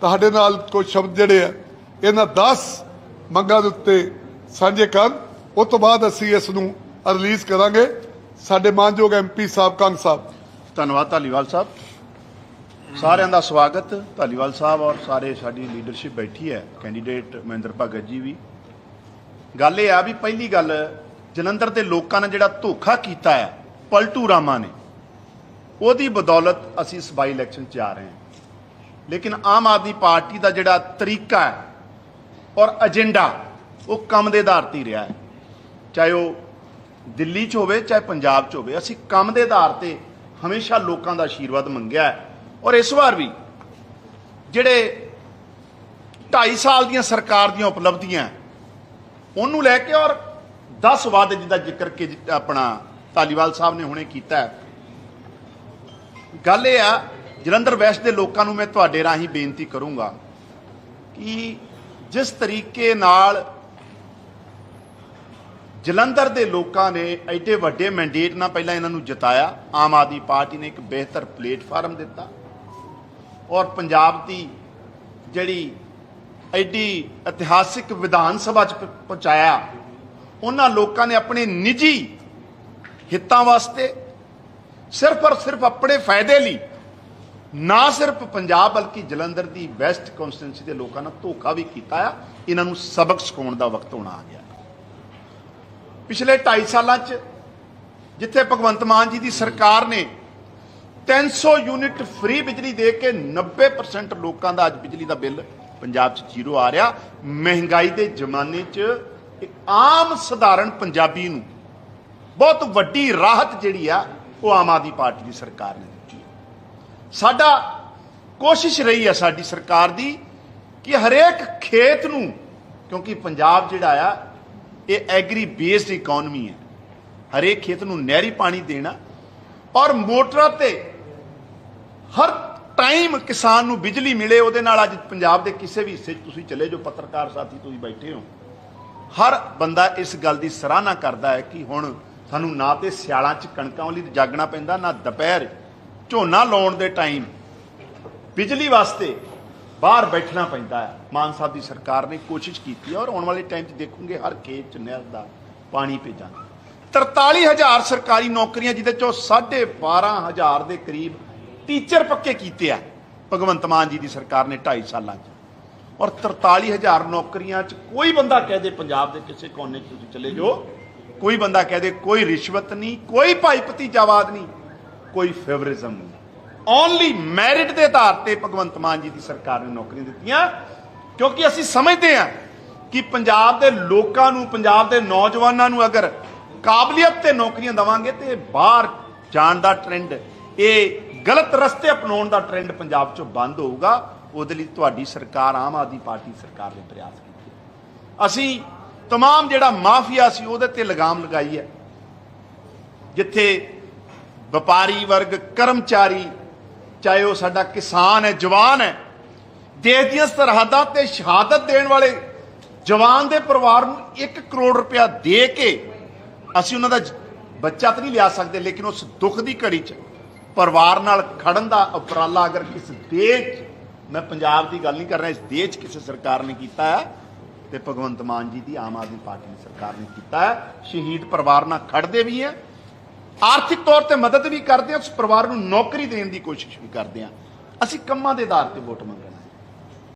ਤੁਹਾਡੇ ਨਾਲ ਕੁਝ ਸ਼ਬਦ ਜਿਹੜੇ ਆ, ਇਹਨਾਂ 10 ਮੰਗਾਂ ਦੇ ਉੱਤੇ ਸਾਂਝੇ ਕਰਨ। ਉਸ ਤੋਂ ਬਾਅਦ ਅਸੀਂ ਇਸ ਨੂੰ ਰਿਲੀਜ਼ ਕਰਾਂਗੇ। ਸਾਡੇ ਮਾਨਯੋਗ ਐਮਪੀ ਸਾਹਿਬ, ਕੰਗ ਸਾਹਿਬ। ਧੰਨਵਾਦ ਧਾਲੀਵਾਲ ਸਾਹਿਬ। ਸਾਰਿਆਂ ਦਾ ਸਵਾਗਤ। ਧਾਲੀਵਾਲ ਸਾਹਿਬ ਔਰ ਸਾਰੇ ਸਾਡੀ ਲੀਡਰਸ਼ਿਪ ਬੈਠੀ ਹੈ ਕੈਂਡੀਡੇਟ ਮਹਿੰਦਰ ਭਗਤ ਜੀ ਵੀ। ਗੱਲ ਇਹ ਆ ਵੀ ਪਹਿਲੀ ਗੱਲ, ਜਲੰਧਰ ਦੇ ਲੋਕਾਂ ਨੇ ਜਿਹੜਾ ਧੋਖਾ ਕੀਤਾ ਹੈ, ਪਲਟੂ ਰਾਮਾ ਨੇ, ਉਹਦੀ ਬਦੌਲਤ ਅਸੀਂ ਇਸ ਇਲੈਕਸ਼ਨ 'ਚ ਆ ਰਹੇ ਹਾਂ। ਲੇਕਿਨ ਆਮ ਆਦਮੀ ਪਾਰਟੀ ਦਾ ਜਿਹੜਾ ਤਰੀਕਾ ਹੈ ਔਰ ਏਜੰਡਾ ਉਹ ਕੰਮ ਦੇ ਆਧਾਰ ਤੇ ਹੀ ਰਿਹਾ ਹੈ। ਚਾਹੇ ਉਹ ਦਿੱਲੀ 'ਚ ਹੋਵੇ, ਚਾਹੇ ਪੰਜਾਬ 'ਚ ਹੋਵੇ, ਅਸੀਂ ਕੰਮ ਦੇ ਆਧਾਰ ਤੇ ਹਮੇਸ਼ਾ ਲੋਕਾਂ ਦਾ ਆਸ਼ੀਰਵਾਦ ਮੰਗਿਆ ਔਰ ਇਸ ਵਾਰ ਵੀ ਜਿਹੜੇ 2.5 ਸਾਲ ਦੀਆਂ ਸਰਕਾਰ ਦੀਆਂ ਉਪਲਬਧੀਆਂ ਉਹਨੂੰ ਲੈ ਕੇ ਔਰ 10 ਵਾਅਦੇ ਜਿਹਦਾ ਜ਼ਿਕਰ ਕਿ, ਆਪਣਾ ਧਾਲੀਵਾਲ ਸਾਹਿਬ ਨੇ ਹੁਣੇ ਕੀਤਾ ਗੱਲ ਇਹ ਆ ਜਲੰਧਰ ਵੈਸਟ ਦੇ ਲੋਕਾਂ ਨੂੰ ਮੈਂ ਤੁਹਾਡੇ ਰਾਹੀਂ ਬੇਨਤੀ ਕਰੂੰਗਾ ਕਿ ਜਿਸ ਤਰੀਕੇ ਨਾਲ ਜਲੰਧਰ ਦੇ ਲੋਕਾਂ ਨੇ ਐਡੇ ਵੱਡੇ ਮੈਂਡੇਟ ਨਾਲ ਪਹਿਲਾਂ ਇਹਨਾਂ ਨੂੰ ਜਿਤਾਇਆ, ਆਮ ਆਦਮੀ ਪਾਰਟੀ ਨੇ ਇੱਕ ਬਿਹਤਰ ਪਲੇਟਫਾਰਮ ਦਿੱਤਾ ਔਰ ਪੰਜਾਬ ਦੀ ਜਿਹੜੀ ਐਡੀ ਇਤਿਹਾਸਿਕ ਵਿਧਾਨ ਸਭਾ ਚ ਪਹੁੰਚਾਇਆ, ਉਹਨਾਂ ਲੋਕਾਂ ਨੇ ਆਪਣੇ ਨਿੱਜੀ ਹਿੱਤਾਂ ਵਾਸਤੇ ਸਿਰਫ ਔਰ ਸਿਰਫ ਆਪਣੇ ਫਾਇਦੇ ਲਈ ਨਾ ਸਿਰਫ ਪੰਜਾਬ ਬਲਕਿ ਜਲੰਧਰ ਦੀ ਵੈਸਟ ਕਨਸਟੀਟੈਂਸੀ ਦੇ ਲੋਕਾਂ ਨਾਲ ਧੋਖਾ ਵੀ ਕੀਤਾ ਆ, ਇਹਨਾਂ ਨੂੰ ਸਬਕ ਸਿਖਾਉਣ ਦਾ ਵਕਤ ਹੋਣਾ ਆ ਗਿਆ। ਪਿਛਲੇ 2.5 ਸਾਲਾਂ 'ਚ ਜਿੱਥੇ ਭਗਵੰਤ ਮਾਨ ਜੀ ਦੀ ਸਰਕਾਰ ਨੇ 300 ਯੂਨਿਟ ਫ੍ਰੀ ਬਿਜਲੀ ਦੇ ਕੇ 90% ਲੋਕਾਂ ਦਾ ਅੱਜ ਬਿਜਲੀ ਦਾ ਬਿੱਲ ਪੰਜਾਬ 'ਚ ਜ਼ੀਰੋ ਆ ਰਿਹਾ, ਮਹਿੰਗਾਈ ਦੇ ਜ਼ਮਾਨੇ 'ਚ ਇੱਕ ਆਮ ਸਧਾਰਨ ਪੰਜਾਬੀ ਨੂੰ ਬਹੁਤ ਵੱਡੀ ਰਾਹਤ ਜਿਹੜੀ ਆ, ਉਹ ਆਮ ਆਦਮੀ ਪਾਰਟੀ ਦੀ ਸਰਕਾਰ ਨੇ ਦਿੱਤੀ ਸਾਡਾ ਕੋਸ਼ਿਸ਼ ਰਹੀ ਹੈ ਸਾਡੀ ਸਰਕਾਰ ਦੀ ਕਿ ਹਰੇਕ ਖੇਤ ਨੂੰ, ਕਿਉਂਕਿ ਪੰਜਾਬ ਜਿਹੜਾ ਆ, ਇਹ ਐਗਰੀ ਬੇਸਡ ਇਕਨੋਮੀ ਹੈ ਹਰੇਕ ਖੇਤ ਨੂੰ ਨਹਿਰੀ ਪਾਣੀ ਦੇਣਾ ਔਰ ਮੋਟਰਾਂ ਤੇ ਹਰ ਟਾਈਮ ਕਿਸਾਨ ਨੂੰ ਬਿਜਲੀ ਮਿਲੇ, ਉਹਦੇ ਨਾਲ ਅੱਜ ਪੰਜਾਬ ਦੇ ਕਿਸੇ ਵੀ ਹਿੱਸੇ 'ਚ ਤੁਸੀਂ ਚਲੇ ਜਾਓ, ਪੱਤਰਕਾਰ ਸਾਥੀ ਤੁਸੀਂ ਬੈਠੇ ਹੋ। ਹਰ ਬੰਦਾ ਇਸ ਗੱਲ ਦੀ ਸਰਾਹਨਾ ਕਰਦਾ ਹੈ ਕਿ ਹੁਣ ਸਾਨੂੰ ਨਾ ਤੇ ਸਿਆਲਾਂ 'ਚ ਕਣਕਾਂ ਲਈ ਜਾਗਣਾ ਪੈਂਦਾ, ਨਾ ਦੁਪਹਿਰ ਝੋਨਾ ਲਾਉਣ ਦੇ ਟਾਈਮ ਬਿਜਲੀ ਵਾਸਤੇ ਬਾਹਰ ਬੈਠਣਾ ਪੈਂਦਾ ਹੈ। ਮਾਨ ਸਾਹਿਬ ਦੀ ਸਰਕਾਰ ਨੇ ਕੋਸ਼ਿਸ਼ ਕੀਤੀ ਹੈ ਔਰ ਆਉਣ ਵਾਲੇ ਟਾਈਮ 'ਚ ਦੇਖੋਗੇ ਹਰ ਖੇਤ 'ਚ ਨਹਿਰ ਦਾ ਪਾਣੀ ਭੇਜਾਂਗੇ 43000 ਸਰਕਾਰੀ ਨੌਕਰੀਆਂ, ਜਿਹਦੇ ਚੋਂ 12500 ਦੇ ਕਰੀਬ ਟੀਚਰ ਪੱਕੇ ਕੀਤੇ ਆ। ਭਗਵੰਤ ਮਾਨ ਜੀ ਦੀ ਸਰਕਾਰ ਨੇ 2.5 ਸਾਲਾਂ 'ਚ। ਔਰ 43000 ਨੌਕਰੀਆਂ 'ਚ ਕੋਈ ਬੰਦਾ ਕਹਿ ਦੇ ਪੰਜਾਬ ਦੇ ਕਿਸੇ ਕੋਨੇ 'ਚ ਤੁਸੀਂ ਚਲੇ ਜਾਓ। ਕੋਈ ਬੰਦਾ ਕਹਿ ਦੇ ਕੋਈ ਰਿਸ਼ਵਤ ਨਹੀਂ, ਕੋਈ ਭਾਈ ਭਤੀਜਾਵਾਦ ਨਹੀਂ। ਕੋਈ ਫੇਵਰਿਜ਼ਮ ਨਹੀਂ ਓਨਲੀ ਮੈਰਿਟ ਦੇ ਆਧਾਰ ਤੇ ਭਗਵੰਤ ਮਾਨ ਜੀ ਦੀ ਸਰਕਾਰ ਨੇ ਨੌਕਰੀਆਂ ਦਿੱਤੀਆਂ ਕਿਉਂਕਿ ਅਸੀਂ ਸਮਝਦੇ ਹਾਂ ਕਿ ਪੰਜਾਬ ਦੇ ਲੋਕਾਂ ਨੂੰ ਪੰਜਾਬ ਦੇ ਨੌਜਵਾਨਾਂ ਨੂੰ ਅਗਰ ਕਾਬਲੀਅਤ ਤੇ ਨੌਕਰੀਆਂ ਦਵਾਂਗੇ ਤੇ ਬਾਹਰ ਜਾਣ ਦਾ ਟ੍ਰੈਂਡ ਇਹ ਗਲਤ ਰਸਤੇ ਅਪਣਾਉਣ ਦਾ ਟ੍ਰੈਂਡ ਪੰਜਾਬ 'ਚੋਂ ਬੰਦ ਹੋਊਗਾ ਉਹਦੇ ਲਈ ਤੁਹਾਡੀ ਸਰਕਾਰ ਆਮ ਆਦਮੀ ਪਾਰਟੀ ਸਰਕਾਰ ਨੇ ਪ੍ਰਯਾਸ ਕੀਤੇ ਅਸੀਂ तमाम ਜਿਹੜਾ ਮਾਫੀਆ ਸੀ ਉਹਦੇ ਤੇ ਲਗਾਮ ਲਗਾਈ ਹੈ ਜਿੱਥੇ ਵਪਾਰੀ ਵਰਗ ਕਰਮਚਾਰੀ ਚਾਹੇ ਉਹ ਸਾਡਾ ਕਿਸਾਨ ਹੈ ਜਵਾਨ ਹੈ ਦੇਸ਼ ਦੀਆਂ ਸਰਹੱਦਾਂ ਤੇ ਸ਼ਹਾਦਤ ਦੇਣ ਵਾਲੇ ਜਵਾਨ ਦੇ ਪਰਿਵਾਰ ਨੂੰ 1 ਕਰੋੜ ਰੁਪਇਆ ਦੇ ਕੇ ਅਸੀਂ ਉਹਨਾਂ ਦਾ ਬੱਚਾ ਤਾਂ ਨਹੀਂ ਲਿਆ ਸਕਦੇ ਲੇਕਿਨ ਉਸ ਦੁੱਖ ਦੀ ਘੜੀ 'ਚ ਪਰਿਵਾਰ ਨਾਲ ਖੜਨ ਦਾ ਉਪਰਾਲਾ ਅਗਰ ਕਿਸ ਦੇਸ਼ 'ਚ, ਮੈਂ ਪੰਜਾਬ ਦੀ ਗੱਲ ਨਹੀਂ ਕਰ ਰਿਹਾ ਇਸ ਦੇਸ਼ 'ਚ ਕਿਸੇ ਸਰਕਾਰ ਨੇ ਕੀਤਾ ਹੈ ਤੇ ਭਗਵੰਤ ਮਾਨ ਜੀ ਦੀ ਆਮ ਆਦਮੀ ਪਾਰਟੀ ਦੀ ਸਰਕਾਰ ਨੇ ਕੀਤਾ ਹੈ ਸ਼ਹੀਦ ਪਰਿਵਾਰ ਨਾਲ ਖੜਦੇ ਵੀ ਹੈ ਆਰਥਿਕ ਤੌਰ ਤੇ ਮਦਦ ਵੀ ਕਰਦੇ ਹਾਂ, ਉਸ ਪਰਿਵਾਰ ਨੂੰ ਨੌਕਰੀ ਦੇਣ ਦੀ ਕੋਸ਼ਿਸ਼ ਵੀ ਕਰਦੇ ਹਾਂ। ਅਸੀਂ ਕੰਮਾਂ ਦੇ ਆਧਾਰ ਤੇ ਵੋਟ ਮੰਗਦੇ